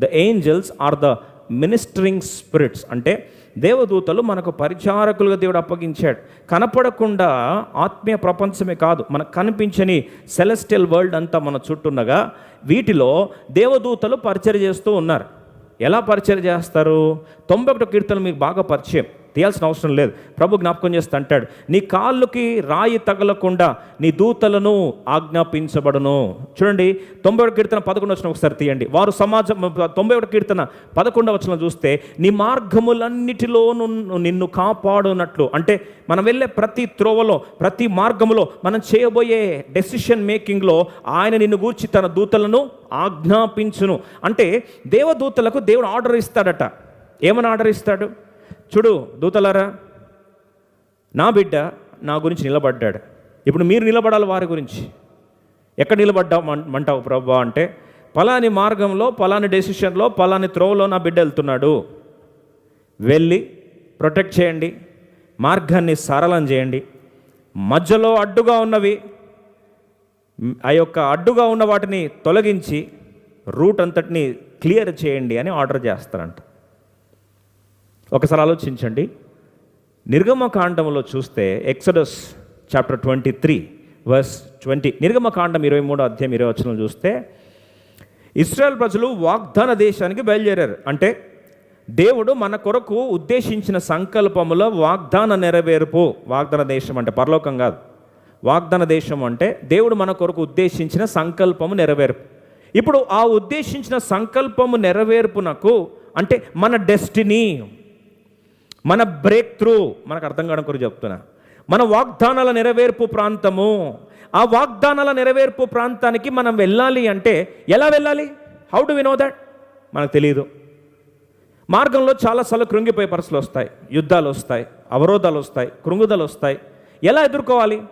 The angels are the ministering spirits అంటే దేవదూతలు మనకు పరిచారకులుగా దేవుడు అప్పగించాడు. కనపడకుండా ఆత్మీయ ప్రపంచమే కాదు మనకు కనిపించని సెలెస్టియల్ వరల్డ్ అంతా మన చుట్టూండగా వీటిలో దేవదూతలు పరిచయం చేస్తూ ఉన్నారు. ఎలా పరిచయం చేస్తారు? తొంభై ఒకటో కీర్తనలు మీకు బాగా పరిచయం. తీయాల్సిన అవసరం లేదు. ప్రభు జ్ఞాపకం చేస్తా అంటాడు నీ కాళ్ళకి రాయి తగలకుండా నీ దూతలను ఆజ్ఞాపించబడును. చూడండి తొంభై ఒకటి కీర్తన పదకొండు వచ్చిన ఒకసారి తీయండి. వారు సమాజం తొంభై ఒకటి కీర్తన పదకొండవ వచ్చిన చూస్తే నీ మార్గములన్నిటిలోనూ నిన్ను కాపాడునట్లు. అంటే మనం వెళ్ళే ప్రతి త్రోవలో ప్రతి మార్గములో మనం చేయబోయే డెసిషన్ మేకింగ్లో ఆయన నిన్ను గూర్చి తన దూతలను ఆజ్ఞాపించును. అంటే దేవదూతలకు దేవుడు ఆర్డర్ ఇస్తాడట. ఏమని ఆర్డర్ ఇస్తాడు? చూడు దూతలారా నా బిడ్డ నా గురించి నిలబడ్డాడు. ఇప్పుడు మీరు నిలబడాలి వారి గురించి. ఎక్కడ నిలబడ్డా మంటావు ప్రభా అంటే పలాని మార్గంలో పలాని డెసిషన్లో పలాని త్రోవలో నా బిడ్డ వెళ్తున్నాడు. వెళ్ళి ప్రొటెక్ట్ చేయండి మార్గాన్ని సరళం చేయండి. మధ్యలో అడ్డుగా ఉన్నవి ఆ యొక్క అడ్డుగా ఉన్న వాటిని తొలగించి రూట్ అంతటిని క్లియర్ చేయండి అని ఆర్డర్ చేస్తారంట. ఒకసారి ఆలోచించండి. నిర్గమకాండంలో చూస్తే Exodus chapter twenty three verse twenty. నిర్గమకాండం ఇరవై మూడో అధ్యాయం ఇరవై వచ్చిన చూస్తే ఇస్రాయల్ ప్రజలు వాగ్దాన దేశానికి బయలుదేరారు. అంటే దేవుడు మన కొరకు ఉద్దేశించిన సంకల్పములో వాగ్దాన నెరవేర్పు. వాగ్దాన దేశం అంటే పరలోకం కాదు. వాగ్దాన దేశం అంటే దేవుడు మన కొరకు ఉద్దేశించిన సంకల్పము నెరవేర్పు. ఇప్పుడు ఆ ఉద్దేశించిన సంకల్పము నెరవేర్పునకు అంటే మన డెస్టినీ మన బ్రేక్ త్రూ మనకు అర్థం కావడం కొరకు చెప్తున్నా. మన వాగ్దానాల నెరవేర్పు ప్రాంతము ఆ వాగ్దానాల నెరవేర్పు ప్రాంతానికి మనం వెళ్ళాలి అంటే ఎలా వెళ్ళాలి? How do we know that మనకు తెలియదు మార్గంలో చాలాసార్లు కృంగిపోయే పరిస్థితులు వస్తాయి. యుద్ధాలు వస్తాయి అవరోధాలు వస్తాయి కృంగుదలు వస్తాయి. ఎలా ఎదుర్కోవాలి?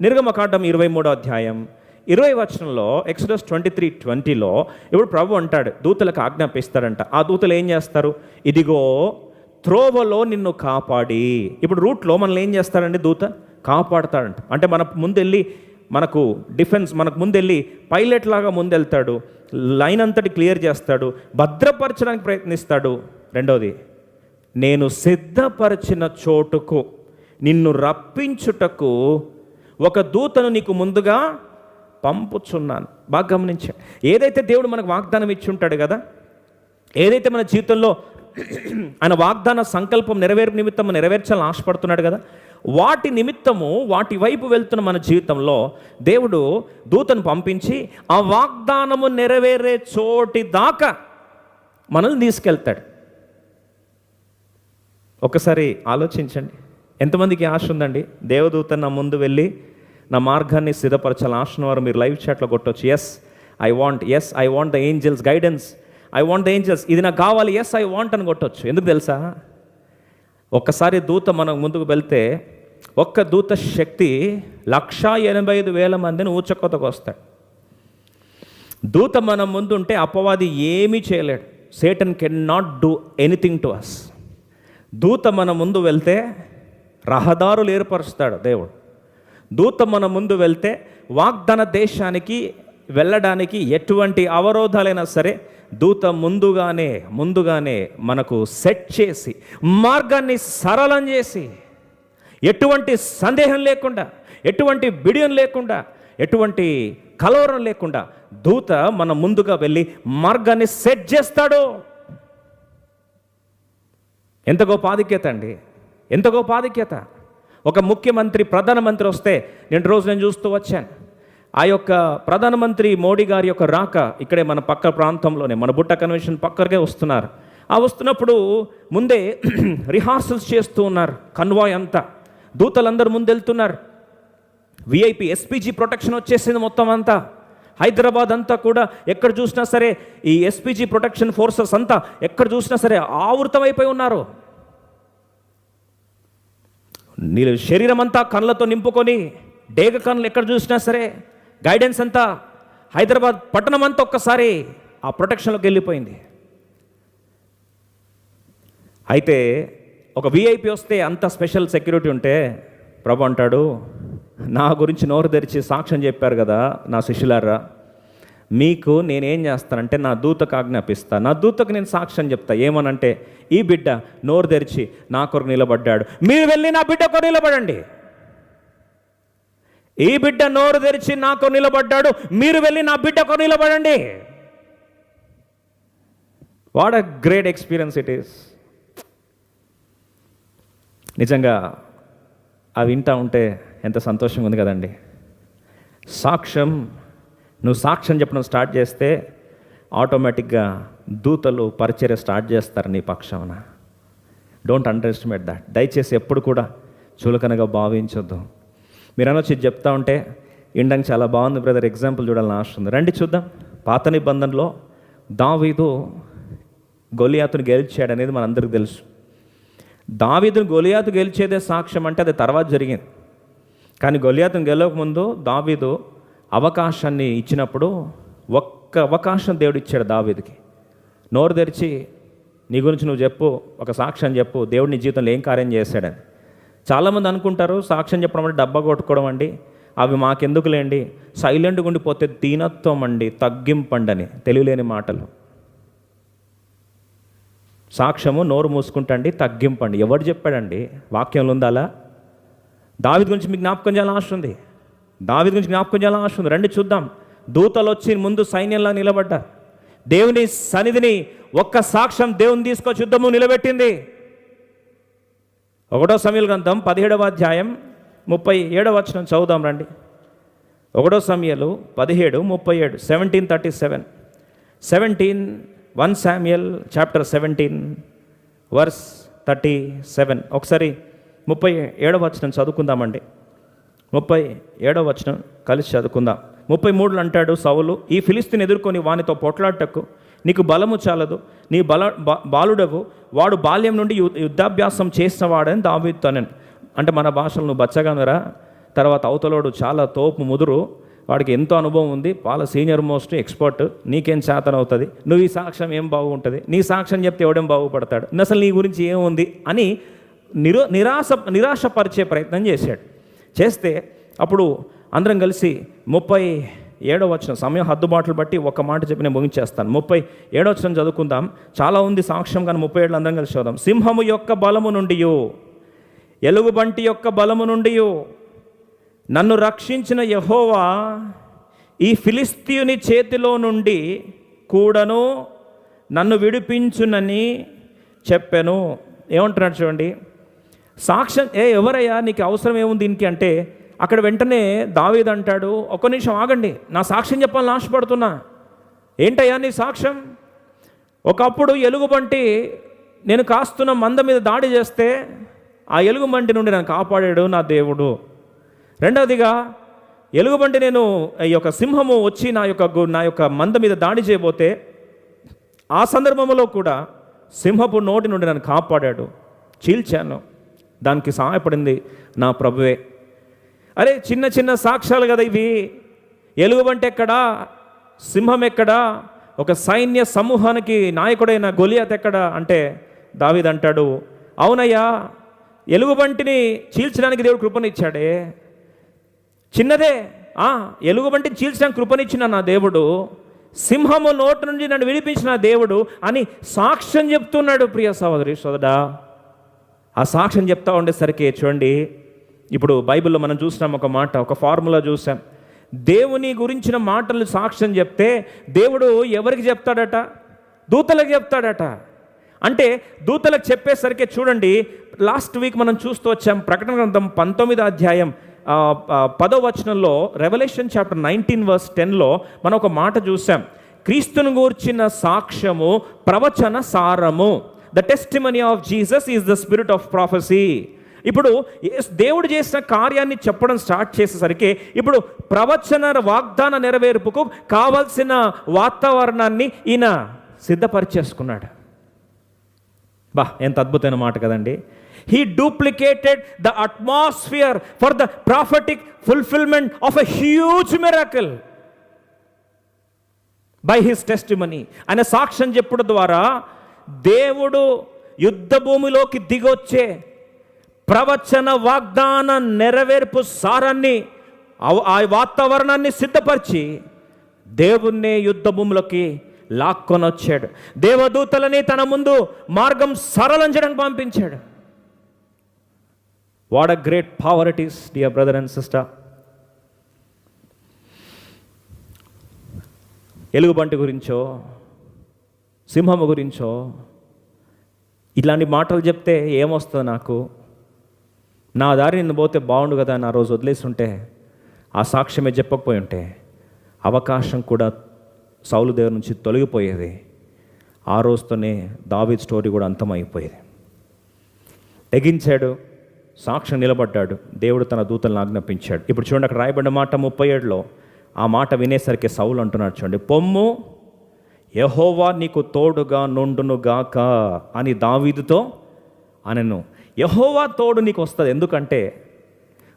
నిర్గమకాండం ఇరవై మూడో అధ్యాయం. ఇరవై వచనంలో ఎక్స్డస్ ట్వంటీ త్రీ ట్వంటీలో ఇప్పుడు ప్రభు అంటాడు దూతలకు ఆజ్ఞాపిస్తాడంట. ఆ దూతలు ఏం చేస్తారు? ఇదిగో త్రోవలో నిన్ను కాపాడి. ఇప్పుడు రూట్లో మనల్ని ఏం చేస్తాడండి దూత? కాపాడతాడంట. అంటే మన ముందెళ్ళి మనకు డిఫెన్స్ మనకు ముందెళ్ళి పైలట్ లాగా ముందెళ్తాడు. లైన్ అంతటి క్లియర్ చేస్తాడు. భద్రపరచడానికి ప్రయత్నిస్తాడు. రెండవది నేను సిద్ధపరిచిన చోటుకు నిన్ను రప్పించుటకు ఒక దూతను నీకు ముందుగా పంపుచున్నాను. బాగా గమనించండి. ఏదైతే దేవుడు మనకు వాగ్దానం ఇచ్చి ఉంటాడు కదా ఏదైతే మన జీవితంలో ఆయన వాగ్దాన సంకల్పం నెరవేర్పు నిమిత్తం నెరవేర్చాలని ఆశపడుతున్నాడు కదా. వాటి నిమిత్తము వాటి వైపు వెళ్తున్న మన జీవితంలో దేవుడు దూతను పంపించి ఆ వాగ్దానము నెరవేరే చోటి దాకా మనల్ని తీసుకెళ్తాడు. ఒకసారి ఆలోచించండి. ఎంతమందికి ఆశ ఉందండి? దేవదూత నా ముందు వెళ్ళి నా మార్గాన్ని సిద్ధపరచాలని ఆశను వారు మీరు లైవ్ చాట్లో కొట్టవచ్చు yes I want yes I want the angels guidance I want the angels ఇది నాకు కావాలి. ఎస్ ఐ వాంట్ అని కొట్టవచ్చు ఎందుకు తెలుసా? ఒక్కసారి దూత మనం ముందుకు వెళ్తే ఒక్క దూత శక్తి లక్షా ఎనభై ఐదు వేల మందిని ఊచకొతకు వస్తాడు. దూత మనం ముందు ఉంటే అపవాది ఏమీ చేయలేడు. Satan can not do anything to us దూత మన ముందు వెళ్తే రహదారులు ఏర్పరుస్తాడు దేవుడు. దూత మన ముందు వెళ్తే వాగ్దాన దేశానికి వెళ్ళడానికి ఎటువంటి అవరోధాలైనా సరే దూత ముందుగానే ముందుగానే మనకు సెట్ చేసి మార్గాన్ని సరళం చేసి ఎటువంటి సందేహం లేకుండా ఎటువంటి బిడియం లేకుండా ఎటువంటి కలవరం లేకుండా దూత మన ముందుగా వెళ్ళి మార్గాన్ని సెట్ చేస్తాడు. ఎంత గొప్ప ఆధిక్యత అండి. ఎంత గొప్ప ఆధిక్యత. ఒక ముఖ్యమంత్రి ప్రధానమంత్రి వస్తే నేను రోజు నేను చూస్తూ వచ్చాను. ఆ యొక్క ప్రధానమంత్రి మోడీ గారి యొక్క రాక ఇక్కడే మన పక్క ప్రాంతంలోనే మన బుట్ట కన్వెన్షన్ పక్కకే వస్తున్నారు. ఆ వస్తున్నప్పుడు ముందే రిహార్సల్స్ చేస్తూ ఉన్నారు కన్వాయ్ అంతా. దూతలందరూ ముందు వెళ్తున్నారు విఐపి ఎస్పీజీ ప్రొటెక్షన్ వచ్చేసింది మొత్తం అంతా. హైదరాబాద్ అంతా కూడా ఎక్కడ చూసినా సరే ఈ ఎస్పీజీ ప్రొటెక్షన్ ఫోర్సెస్ అంతా ఎక్కడ చూసినా సరే ఆవృతమైపోయి ఉన్నారు. నీ శరీరం అంతా కళ్ళతో నింపుకొని డేగ కన్నులు ఎక్కడ చూసినా సరే గైడెన్స్ అంతా హైదరాబాద్ పట్టణం అంతా ఒక్కసారి ఆ ప్రొటెక్షన్లోకి వెళ్ళిపోయింది. అయితే ఒక విఐపి వస్తే అంత స్పెషల్ సెక్యూరిటీ ఉంటే ప్రభు అంటాడు నా గురించి నోరు తెరిచి సాక్ష్యం చెప్పారు కదా నా శిష్యులారా మీకు నేనేం చేస్తానంటే నా దూతకు ఆజ్ఞాపిస్తా నా దూతకు నేను సాక్ష్యం చెప్తా. ఏమనంటే ఈ బిడ్డ నోరు తెరిచి నా కొరకు నిలబడ్డాడు. మీరు వెళ్ళి నా బిడ్డ కొరకు నిలబడండి. ఈ బిడ్డ నోరు తెరిచి నాకు నిలబడ్డాడు. మీరు వెళ్ళి నా బిడ్డకు నిలబడండి. What a great experience it is నిజంగా అవి వింటా ఉంటే ఎంత సంతోషంగా ఉంది కదండి. సాక్ష్యం నువ్వు సాక్ష్యం చెప్పడం స్టార్ట్ చేస్తే ఆటోమేటిక్గా దూతలు పరిచర్య స్టార్ట్ చేస్తారు నీ పక్షాన. డోంట్ అండర్ ఎస్టిమేట్ దాట్ దయచేసి ఎప్పుడు కూడా చులకనగా భావించొద్దు. మీరు వచ్చి చెప్తా ఉంటే ఇండానికి చాలా బాగుంది బ్రదర్ ఎగ్జాంపుల్ చూడాలని ఆశ ఉంది. రండి చూద్దాం. పాత నిబంధనలో దావీదు గొలియాతును గెలిచాడు అనేది మనందరికీ తెలుసు. దావీదును గొలియాతు గెలిచేదే సాక్ష్యం అంటే అది తర్వాత జరిగింది. కానీ గొలియాతును గెలవకముందు దావీదు అవకాశాన్ని ఇచ్చినప్పుడు ఒక్క అవకాశం దేవుడు ఇచ్చాడు దావీదుకి. నోరు తెరిచి నీ గురించి నువ్వు చెప్పు ఒక సాక్ష్యం చెప్పు దేవుడు నీ జీవితంలో ఏం కార్యం చేశాడని. చాలామంది అనుకుంటారు సాక్ష్యం చెప్పడం అంటే డబ్బా కొట్టుకోవడం అండి. అవి మాకెందుకులేండి? సైలెంట్గా ఉండిపోతే దీనత్వం అండి తగ్గింపండి అని తెలియలేని మాటలు. సాక్ష్యము నోరు మూసుకుంటండి తగ్గింపండి. ఎవడు చెప్పాడండి? వాక్యంలో ఉందాలా దావిది గురించి మీకు జ్ఞాపకం చేయాలని ఆశ ఉంది. దావిది గురించి జ్ఞాపకం చేయాలని ఆశ ఉంది. రండి చూద్దాం. దూతలు వచ్చి ముందు సైన్యంలా నిలబడ్డారు. దేవుని సన్నిధిని ఒక్క సాక్ష్యం దేవుని తీసుకొచ్చి యుద్ధము నిలబెట్టింది. ఒకటో సమయలు గ్రంథం పదిహేడవ అధ్యాయం ముప్పై ఏడవ వచనం చదువుదాం రండి. ఒకటో సమయాలు పదిహేడు ముప్పై ఏడు seventeen thirty seven seventeen one Samuel chapter seventeen verse thirty seven ఒకసారి ముప్పై ఏడవ వచనం చదువుకుందామండి. ముప్పై ఏడవ వచనం కలిసి చదువుకుందాం. ముప్పై మూడులు అంటాడు సౌలు ఈ ఫిలిస్తీన్ ఎదుర్కొని వానితో పొట్లాటకు నీకు బలము చాలదు నీ బల బాలుడవు వాడు బాల్యం నుండి యుద్ధాభ్యాసం చేసిన వాడని దావితనని అంటే మన భాషలు నువ్వు బచ్చగానురా? తర్వాత అవతలోడు చాలా తోపు ముదురు వాడికి ఎంతో అనుభవం ఉంది వాళ్ళ సీనియర్ మోస్ట్ ఎక్స్పర్ట్ నీకేం చేతనవుతుంది నువ్వు ఈ సాక్ష్యం ఏం బాగుంటుంది? నీ సాక్ష్యం చెప్తే ఎవడేం బాగుపడతాడు? అసలు నీ గురించి ఏముంది అని నిరో నిరాశ నిరాశపరిచే ప్రయత్నం చేశాడు. చేస్తే అప్పుడు అందరం కలిసి ముప్పై ఏడో వచ్చిన సమయం హద్దుబాట్లు బట్టి ఒక మాట చెప్పి నేను ముగించేస్తాను. ముప్పై ఏడో వచ్చిన చదువుకుందాం. చాలా ఉంది సాక్ష్యం కానీ ముప్పై ఏళ్ళు అందరం కలిసి చూద్దాం సింహము యొక్క బలము నుండి ఎలుగుబంటి యొక్క బలము నుండి నన్ను రక్షించిన యహోవా ఈ ఫిలిస్తీయుని చేతిలో నుండి కూడాను నన్ను విడిపించునని చెప్పాను. ఏమంటున్నాడు చూడండి. సాక్ష్యం ఏ ఎవరయ్యా నీకు అవసరం ఏముంది దీనికి అంటే అక్కడ వెంటనే దావేది అంటాడు ఒక్క నిమిషం ఆగండి నా సాక్ష్యం చెప్పాలని ఆశపడుతున్నా. ఏంటయ్యా నీ సాక్ష్యం? ఒకప్పుడు ఎలుగుబంటి నేను కాస్తున్న మంద మీద దాడి చేస్తే ఆ ఎలుగుబంటి నుండి నన్ను కాపాడాడు నా దేవుడు. రెండవదిగా ఎలుగుబంటి నేను ఈ యొక్క సింహము వచ్చి నా యొక్క గు- నా యొక్క మంద మీద దాడి చేయబోతే ఆ సందర్భంలో కూడా సింహపు నోటి నుండి నన్ను కాపాడాడు. చీల్చాను. దానికి సహాయపడింది నా ప్రభువే. అరే చిన్న చిన్న సాక్ష్యాలు కదా ఇవి. ఎలుగుబంటి ఎక్కడా సింహం ఎక్కడా ఒక సైన్య సమూహానికి నాయకుడైన గొలియాత్ ఎక్కడా? అంటే దావిదంటాడు అంటాడు. అవునయ్యా ఎలుగుబంటిని చీల్చడానికి దేవుడు కృపనిచ్చాడే. చిన్నదే ఎలుగుబంటిని చీల్చడానికి కృపనిచ్చిన నా దేవుడు. సింహము నోటి నుండి నన్ను విడిపించిన దేవుడు అని సాక్ష్యం చెప్తున్నాడు ప్రియ సహోదరి సోదరా. ఆ సాక్ష్యం చెప్తా ఉండేసరికి చూడండి ఇప్పుడు బైబిల్లో మనం చూసినాం ఒక మాట ఒక ఫార్ములా చూసాం. దేవుని గురించిన మాటలు సాక్ష్యం చెప్తే దేవుడు ఎవరికి చెప్తాడట? దూతలకు చెప్తాడట. అంటే దూతలకు చెప్పేసరికి చూడండి లాస్ట్ వీక్ మనం చూస్తూ వచ్చాం ప్రకటన గ్రంథం పంతొమ్మిది అధ్యాయం పదో వచనంలో రెవల్యూషన్ చాప్టర్ నైన్టీన్ వర్స్ టెన్లో మనం ఒక మాట చూసాం. క్రీస్తును గూర్చిన సాక్ష్యము ప్రవచన సారము. The testimony of Jesus is the spirit of prophecy ఇప్పుడు దేవుడు చేసిన కార్యాన్ని చెప్పడం స్టార్ట్ చేసేసరికి ఇప్పుడు ప్రవచన వాగ్దాన నెరవేర్పుకు కావలసిన వాతావరణాన్ని ఈయన సిద్ధపరిచేసుకున్నాడు. బా ఎంత అద్భుతమైన మాట కదండి. He duplicated the atmosphere for the prophetic fulfilment of a huge miracle by his testimony ఆయన సాక్ష్యం చెప్పుడు ద్వారా దేవుడు యుద్ధ భూమిలోకి దిగొచ్చే ప్రవచన వాగ్దాన నెరవేర్పు సారాన్ని ఆ- వాతావరణాన్ని సిద్ధపరిచి దేవుణ్ణే యుద్ధ భూములకి లాక్కొని వచ్చాడు దేవదూతలని తన ముందు మార్గం సరళం చేయడానికి పంపించాడు what a great poverties dear brother and sister ఎలుగుబంటి గురించో సింహము గురించో ఇలాంటి మాటలు చెప్తే ఏమొస్తుంది నాకు? నా దారి నిన్ను పోతే బాగుండు కదా నా రోజు వదిలేసి ఉంటే ఆ సాక్ష్యమే చెప్పకపోయి ఉంటే అవకాశం కూడా సౌలు దగ్గర నుంచి తొలగిపోయేది. ఆ రోజుతోనే దావీద్ స్టోరీ కూడా అంతమైపోయేది. తెగించాడు సాక్ష్యం నిలబడ్డాడు దేవుడు తన దూతలను ఆజ్ఞాపించాడు. ఇప్పుడు చూడండి అక్కడ రాయబడిన మాట ముప్పై ఏడులో ఆ మాట వినేసరికి సౌలు అంటున్నాడు చూడండి పొమ్ము యహోవా నీకు తోడుగా నుండునుగాక అని దావీదుతో అనను. యహోవా తోడు నీకు వస్తుంది ఎందుకంటే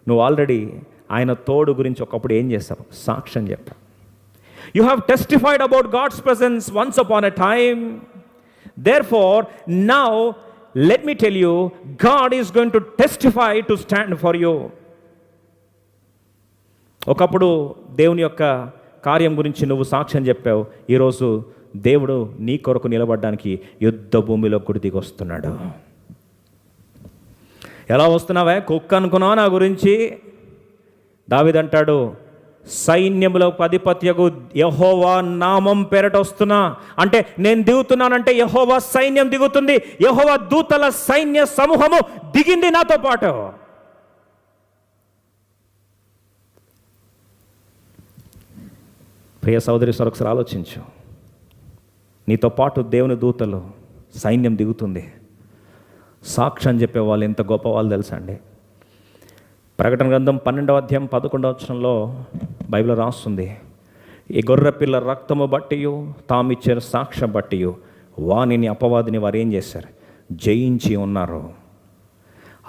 నువ్వు ఆల్రెడీ ఆయన తోడు గురించి ఒకప్పుడు ఏం చేస్తావు? సాక్ష్యం చెప్పావు. You have testified about God's presence once upon a time therefore now let me tell you God is going to testify to stand for you ఒకప్పుడు దేవుని యొక్క కార్యం గురించి నువ్వు సాక్ష్యం చెప్పావు. ఈరోజు దేవుడు నీ కొరకు నిలబడడానికి యుద్ధ భూమిలో గుడి దిగి వస్తున్నాడు ఎలా వస్తున్నావే? కుక్క అనుకున్నావా నా గురించి? దావిదంటాడు సైన్యములో అధిపత్యకు యహోవా నామం పేరట వస్తున్నా. అంటే నేను దిగుతున్నానంటే యహోవా సైన్యం దిగుతుంది. యహోవా దూతల సైన్య సమూహము దిగింది నాతో పాటు. ప్రియ సోదరి ఒకసారి ఆలోచించు. నీతో పాటు దేవుని దూతలు సైన్యం దిగుతుంది. సాక్ష్యం చెప్పే వాళ్ళు ఎంత గొప్ప వాళ్ళు తెలుసా అండి? ప్రకటన గ్రంథం పన్నెండవ అధ్యాయం పదకొండవ వచనంలో బైబిల్ రాస్తుంది ఈ గొర్రె పిల్ల రక్తము బట్టియు తామిచ్చిన సాక్ష్యం బట్టియు వానిని అపవాదిని వారు ఏం చేశారు? జయించి ఉన్నారు.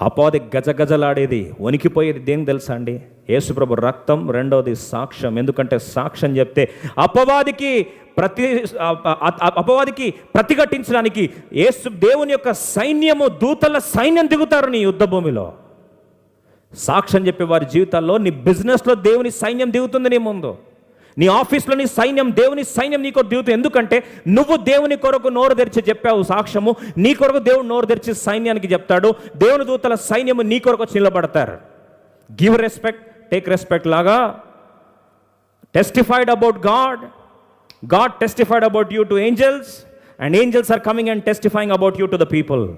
అపాది గజగజలాడేది వణికిపోయేది దేని తెలుసా అండి? యేసుప్రభు రక్తం రెండవది సాక్ష్యం. ఎందుకంటే సాక్ష్యం చెప్తే అపవాదికి ప్రతి అపవాదికి ప్రతిఘటించడానికి యేసు దేవుని యొక్క సైన్యము దూతల సైన్యం దిగుతారు నీ యుద్ధ భూమిలో. సాక్ష్యం చెప్పే వారి జీవితాల్లో నీ బిజినెస్లో దేవుని సైన్యం దిగుతుంది నీ ముందు. నీ ఆఫీస్లో నీ సైన్యం దేవుని సైన్యం నీ కొరకు దిగుతుంది. ఎందుకంటే నువ్వు దేవుని కొరకు నోరు తెరిచి చెప్పావు సాక్ష్యము. నీ కొరకు దేవుడు నోరు తెరిచి సైన్యానికి చెప్తాడు. దేవుని దూతల సైన్యము నీ కొరకు వచ్చి నిలబడతారు. గివ్ రెస్పెక్ట్ టేక్ రెస్పెక్ట్ లాగా. Testified about God God testified about you to angels and angels are coming and testifying about you to the people